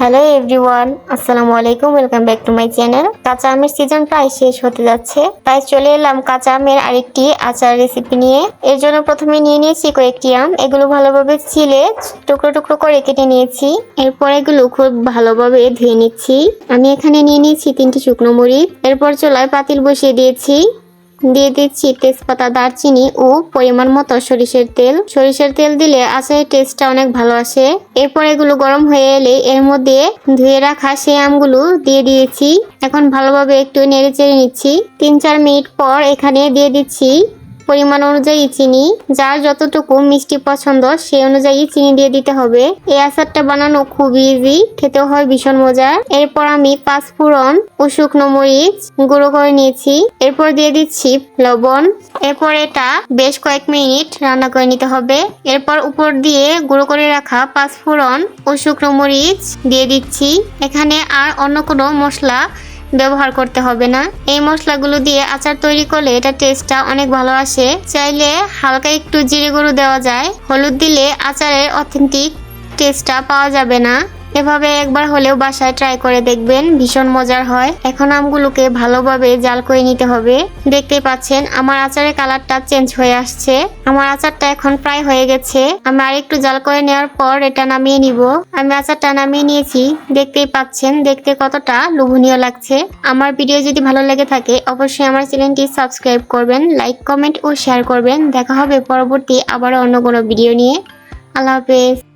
Hello everyone আসসালামু আলাইকুম welcome back to my channel কাঁচা আমের সিজন প্রায় শেষ হতে যাচ্ছে। তাই চলে এলাম কাঁচা আমের আরেকটি আচার রেসিপি নিয়ে। এর জন্য প্রথমে নিয়ে নিয়েছি কয়েকটি আম। এগুলো ভালোভাবে ছিলে, টুকরো টুকরো করে কেটে নিয়েছি। এরপর এগুলো খুব ভালোভাবে ধুয়ে নিচ্ছি। আমি এখানে নিয়ে নিয়েছি তিনটি শুকনো মরিচ। এরপর চুলায় পাতিল বসিয়ে দিয়েছি। দিয়ে দিচ্ছি তেজপাতা, দারচিনি ও পরিমাণ মতো সরিষের তেল। সরিষের তেল দিলে আচারের টেস্টটা অনেক ভালো আসে। এরপর এগুলো গরম হয়ে এলে এর মধ্যে ধুয়ে রাখা সেই আমগুলো দিয়ে দিয়েছি। এখন ভালোভাবে একটু নেড়ে চেড়ে নিচ্ছি। তিন চার মিনিট পর এখানে দিয়ে দিচ্ছি পরিমাণ অনুযায়ী চিনি, যার যতটুকু মিষ্টি পছন্দ সেই অনুযায়ী চিনি দিয়ে দিতে হবে। এই আচারটা বানানো খুব ইজি খেতেও হয় ভীষণ মজার। এরপর আমি পাঁচ ফোড়ন ও শুকনো মরিচ গুঁড়ো করে নিয়েছি। এরপর দিয়ে দিচ্ছি লবণ। এরপর এটা বেশ কয়েক মিনিট রান্না করে নিতে হবে। এরপর উপর দিয়ে গুঁড়ো করে রাখা পাঁচ ফোড়ন ও শুকনো মরিচ দিয়ে দিচ্ছি। এখানে আর অন্য কোনো মশলা ব্যবহার করতে হবে না। এই মশলাগুলো দিয়ে আচার তৈরি করলে এটা টেস্টটা অনেক ভালো আসে। চাইলে হালকা একটু জিরে গুঁড়ো দেওয়া যায়। হলুদ দিলে আচারের অথেন্টিক টেস্টটা পাওয়া যাবে না। এভাবে একবার হলেও বাসায় ট্রাই করে দেখবেন, ভীষণ মজার হয়। এখন আমগুলোকে ভালোভাবে জাল করে নিতে হবে। দেখতেই পাচ্ছেন, আমার আচারের কালারটা চেঞ্জ হয়ে আসছে। আমার আচারটা এখন প্রায় হয়ে গেছে। আমি আর একটু জাল করে নেওয়ার পর এটা নামিয়ে নিব। আমি আচারটা নামিয়ে নিয়েছি। দেখতেই পাচ্ছেন, দেখতে কতটা লোভনীয় লাগছে। আমার ভিডিও যদি ভালো লেগে থাকে, অবশ্যই আমার চ্যানেলটি সাবস্ক্রাইব করবেন লাইক কমেন্ট ও শেয়ার করবেন। দেখা হবে পরবর্তী আবারও অন্য কোনো ভিডিও নিয়ে। আল্লাহ হাফেজ।